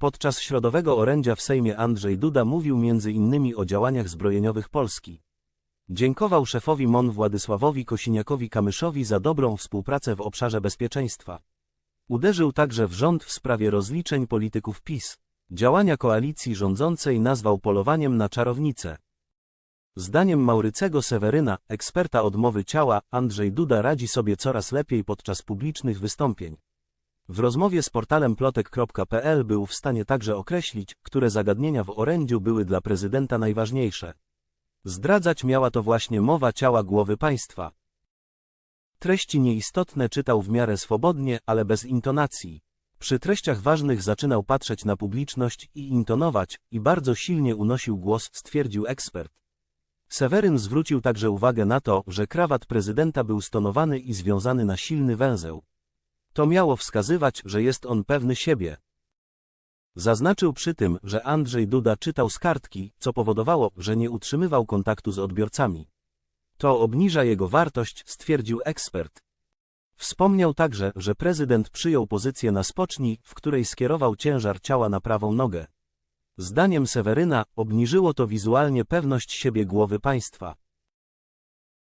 Podczas środowego orędzia w Sejmie Andrzej Duda mówił innymi o działaniach zbrojeniowych Polski. Dziękował szefowi MON Władysławowi Kosiniakowi-Kamyszowi za dobrą współpracę w obszarze bezpieczeństwa. Uderzył także w rząd w sprawie rozliczeń polityków PiS. Działania koalicji rządzącej nazwał polowaniem na czarownicę. Zdaniem Maurycego Seweryna, eksperta odmowy ciała, Andrzej Duda radzi sobie coraz lepiej podczas publicznych wystąpień. W rozmowie z portalem plotek.pl był w stanie także określić, które zagadnienia w orędziu były dla prezydenta najważniejsze. Zdradzać miała to właśnie mowa ciała głowy państwa. Treści nieistotne czytał w miarę swobodnie, ale bez intonacji. Przy treściach ważnych zaczynał patrzeć na publiczność i intonować, i bardzo silnie unosił głos, stwierdził ekspert. Seweryn zwrócił także uwagę na to, że krawat prezydenta był stonowany i związany na silny węzeł. To miało wskazywać, że jest on pewny siebie. Zaznaczył przy tym, że Andrzej Duda czytał z kartki, co powodowało, że nie utrzymywał kontaktu z odbiorcami. To obniża jego wartość, stwierdził ekspert. Wspomniał także, że prezydent przyjął pozycję na spoczni, w której skierował ciężar ciała na prawą nogę. Zdaniem Seweryna, obniżyło to wizualnie pewność siebie głowy państwa.